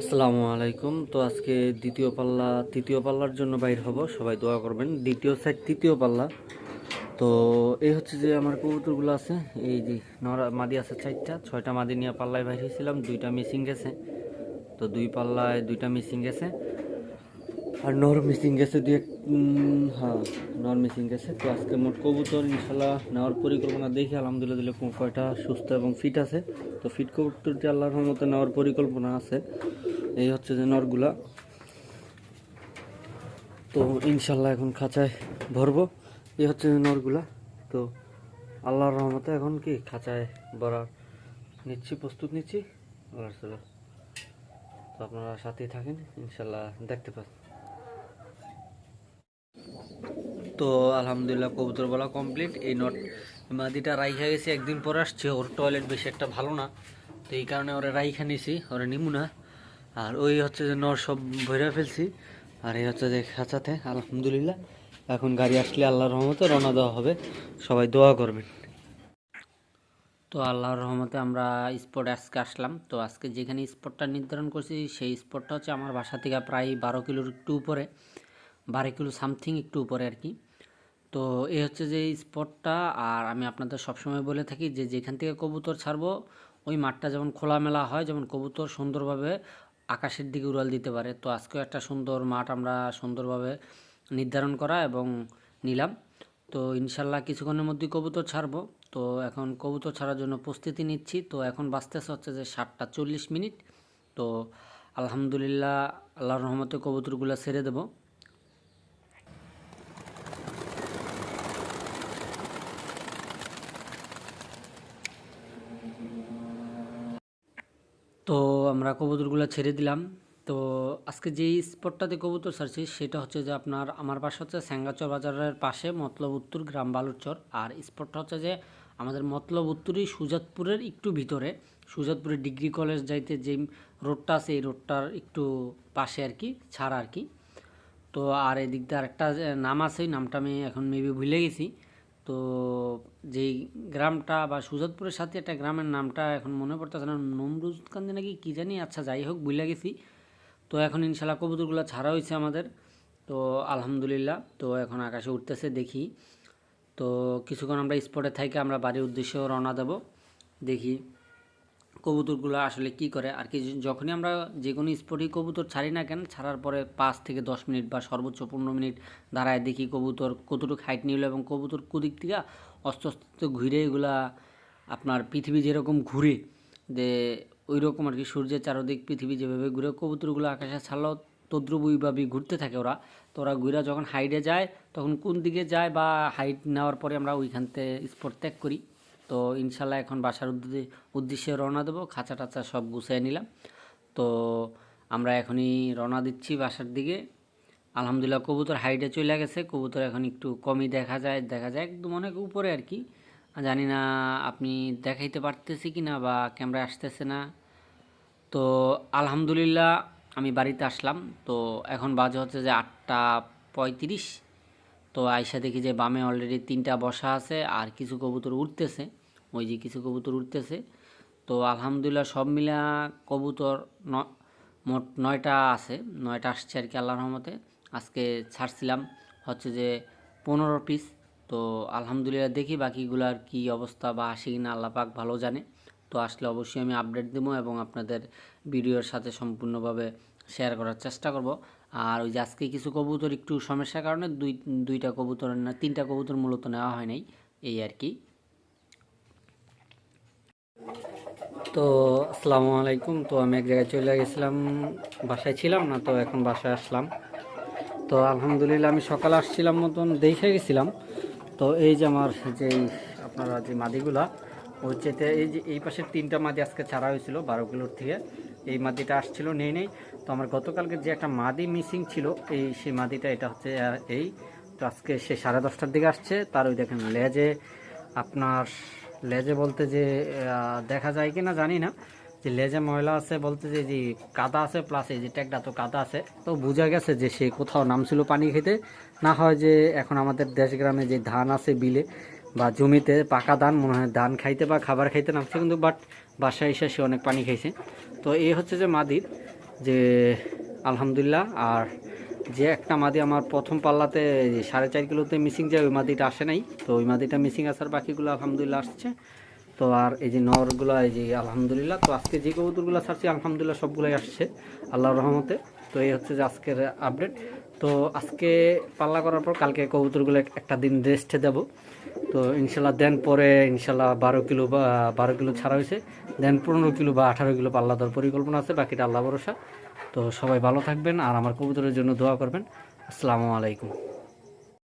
আসসালামু আলাইকুম। তো আজকে দ্বিতীয় পাল্লা, তৃতীয় পাল্লার জন্য বাইর হব। সবাই দোয়া করবেন। দ্বিতীয় সাইড তৃতীয় পাল্লা। তো এই হচ্ছে যে আমার কবুতরগুলো আছে। এই যে নরা মাদি আছে চারটা। ছয়টা মাদি নিয়ে পাল্লায় বাইর হয়েছিলাম। দুইটা মিসিং গেছে। তো দুই পাল্লায় দুইটা মিসিং গেছে। আর নর মিসিং গেছে এক হ্যাঁ নর মিসিং গেছে। তো আজকে মোট কবুতর ইনশাল্লাহ নেওয়ার পরিকল্পনা দেখি আলহামদুলিল্লাহ কয়টা সুস্থ এবং ফিট আছে। তো ফিট কবুতরটি আল্লাহর মতো নেওয়ার পরিকল্পনা আছে। এই হচ্ছে যে নরগুলা। তো ইনশাল্লাহ এখন খাঁচায় ভরবো। এই হচ্ছে যে নরগুলা। তো আল্লাহর রহমতে এখন কি খাঁচায় ভরার নিচ্ছি, প্রস্তুত নিচ্ছি। আল্লাহর সাথে তো আপনারা সাথেই থাকেন, ইনশাল্লাহ দেখতে পান তো আলহামদুলিল্লাহ কবুতর বলা কমপ্লিট এই নট মাদিটা রাইখা গেছে, একদিন পর আসছে। ওর টয়লেট বেশি একটা ভালো না। তো এই কারণে ওরা রাইখা নিছি, ওরা নিমু না। আর ওই হচ্ছে যে নর সব ভরে ফেলছি। আর এই হচ্ছে যে খাঁচাতে, আলহামদুলিল্লাহ। এখন গাড়ি আসলে আল্লাহর রহমতে রওনা দেওয়া হবে। সবাই দোয়া করবেন। তো আল্লাহর রহমতে আমরা স্পট আজকে আসলাম। তো আজকে যেখানে স্পটটা নির্ধারণ করছি, সেই স্পটটা হচ্ছে আমার বাসা থেকে প্রায় বারো কিলোর একটু উপরে। বারো কিলো সামথিং একটু উপরে আর কি। তো এই হচ্ছে যে স্পটটা, আর আমি আপনাদের সবসময় বলে থাকি যে যেখান থেকে কবুতর ছাড়বো, ওই মাঠটা যেমন খোলামেলা হয়, যেমন কবুতর সুন্দরভাবে আকাশের দিকে উড়াল দিতে পারে। তো আজকেও একটা সুন্দর মাঠ আমরা সুন্দরভাবে নির্ধারণ করা এবং নিলাম। তো ইনশাল্লাহ কিছুক্ষণের মধ্যেই কবুতর ছাড়বো। তো এখন কবুতর ছাড়ার জন্য প্রস্তুতি নিচ্ছি। তো এখন বাঁচতেছে হচ্ছে যে সাতটা চল্লিশ মিনিট। তো আলহামদুলিল্লাহ, আল্লাহর রহমতে কবুতরগুলো ছেড়ে দেবো। তো আমরা কবুতরগুলো ছেড়ে দিলাম। তো আজকে যেই স্পটটাতে কবুতর ছাড়ছি, সেটা হচ্ছে যে আপনার, আমার বাসা হচ্ছে স্যাঙ্গাচর বাজারের পাশে মতলব উত্তর গ্রাম বালুরচর। আর স্পটটা হচ্ছে যে আমাদের মতলব উত্তরই সুজাতপুরের একটু ভিতরে। সুজাতপুরের ডিগ্রি কলেজ যাইতে যে রোডটা আছে, এই রোডটার একটু পাশে আর কি, ছাড়া আর কি। তো আর এদিক দিয়ে আরেকটা নাম আছে নামটা আমি এখন মেবি ভুলে গেছি। তো যেই গ্রামটা বা সুজাতপুরের সাথে একটা গ্রামের নামটা এখন মনে পড়তেছে না। নমরুজকান্দি নাকি কী জানি? আচ্ছা যাই হোক, ভুলে গেছি। তো এখন ইনশাল্লাহ কবুতরগুলো ছাড়া হয়েছে আমাদের। তো আলহামদুলিল্লাহ, তো এখন আকাশে উঠতেছে, দেখি। তো কিছুক্ষণ আমরা স্পটে থাকি আমরা বাড়ির উদ্দেশ্যে রওনা দেব। দেখি। কবুতরগুলো আসলে কি করে? আর কি যখনই আমরা যে কোনো স্পটেই কবুতর ছাড়ি না কেন, ছাড়ার পরে পাঁচ থেকে দশ মিনিট বা সর্বোচ্চ পনেরো মিনিট দাঁড়ায় দেখি কবুতর কতটুকু হাইট নিল এবং কবুতর কুদিক থেকে অস্ত আস্তে ঘুরে এগুলা আপনার পৃথিবী যেরকম ঘুরে যে ওই রকম আর কি সূর্যের চারদিক পৃথিবী যেভাবে ঘুরে কবুতরগুলো আকাশে ছাড়লেও তদ্রুপ ওইভাবে ঘুরতে থাকে ওরা। তো ওরা ঘুরে যখন হাইটে যায়, তখন কোন দিকে যায় বা হাইট নেওয়ার পরে আমরা ওইখান থেকে স্পট ত্যাগ করি। তো ইনশাল্লাহ এখন বাসার উদ্দেশ্যে রওনা দেবো। খাঁচা টাচা সব গুছিয়ে নিলাম। তো আমরা এখনই রওনা দিচ্ছি বাসার দিকে। আলহামদুলিল্লাহ কবুতর হাইটে চলে গেছে। কবুতর এখন একটু কমই দেখা যায় দেখা যায় একদম অনেক উপরে আর কি। জানি না আপনি দেখাইতে পারতেছি কি না বা ক্যামেরা আসতেছে না। তো আলহামদুলিল্লাহ আমি বাড়িতে আসলাম। তো এখন বাজে হচ্ছে যে আটটা পঁয়ত্রিশ। তো আয়সা দেখি যে বামে অলরেডি তিনটা বসা আছে, আর কিছু কবুতর উঠতেছে ওই যে কিছু কবুতর উঠতেছে তো আলহামদুলিল্লাহ সব মিলা কবুতর ন- মোট নয়টা আছে, নয়টা আসছে আর কি আল্লাহর রহমতে। আজকে ছাড়ছিলাম হচ্ছে যে পনেরো পিস তো আলহামদুলিল্লাহ দেখি বাকিগুলার কি অবস্থা বা আসে কিনা আল্লাহ পাক ভালো জানে। তো আসলে অবশ্যই আমি আপডেট দেবো এবং আপনাদের ভিডিওর সাথে সম্পূর্ণভাবে শেয়ার করার চেষ্টা করব। আর ওই যে আজকে কিছু কবুতর একটু সমস্যার কারণে দুই, দুইটা কবুতর না, তিনটা কবুতর মূলত নেওয়া হয় নাই, এই আর কি। তো, আসসালামু আলাইকুম। তো আমি এক জায়গায় চলে গেছিলাম, বাসায় ছিলাম না, তো এখন বাসায় আসলাম। তো আলহামদুলিল্লাহ আমি সকালে আসছিলাম মতন, দেখে গেছিলাম। তো এই যে আমার যে, আপনারা যে মাদিগুলা হচ্ছে এই যে, এই পাশের তিনটা মাদি আজকে ছাড়া হয়েছিল, বারো কিলোর থেকে। এই মাদিটা আসছিল, নেই নেই। তো আমার গতকালকে যে একটা মাদি মিসিং ছিল, এই সেই মাদিটা, এটা হচ্ছে এই। তো আজকে সে সাড়ে দশটার দিকে আসছে। তার ওই দেখেন লেজে আপনার, লেজে বলতে যে দেখা যায় কি না জানি না। যে লেজে ময়লা আছে বলতে যে যে কাদা আছে প্লাস এই যে ট্যাগটা তো কাদা আছে। তো বোঝা গেছে যে সে কোথাও নামছিল পানি খেতে। না হয় যে এখন আমাদের দেশ গ্রামে যে ধান আছে বিলে বা জমিতে পাকা ধান, মনে হয় ধান খাইতে বা খাবার খাইতে নামছে কিন্তু বাট বাসায় এসে সে অনেক পানি খাইছে। তো এই হচ্ছে যে মাদির, যে আলহামদুলিল্লাহ আর যে একটা মাদি আমার প্রথম পাল্লাতে সাড়ে চার কিলোতে মিসিং যায়, ওই মাদিটা আসে নাই। তো ওই মাদিটা মিসিং আসার বাকিগুলো আলহামদুলিল্লাহ আসছে। তো আর এই যে নরগুলো, এই যে আলহামদুলিল্লাহ, তো আজকে যে কবুতরগুলো ছাড়ছি, আলহামদুলিল্লাহ সবগুলোই আসছে, আল্লাহর রহমতে। তো এই হচ্ছে যে আজকের আপডেট তো আজকে পাল্লা করার পর কালকে কবুতরগুলো একটা দিন রেস্টে দেব। তো ইনশাল্লাহ দেন পরে ইনশাল্লাহ বারো কিলো বা, বারো কিলো ছাড়া হয়েছে। দেন পনেরো কিলো বা আঠারো কিলো পাল্লা দেওয়ার পরিকল্পনা আছে, বাকিটা আল্লাহ ভরসা। তো সবাই ভালো থাকবেন আর আমার কবুতরের জন্য দোয়া করবেন। আসসালামু আলাইকুম।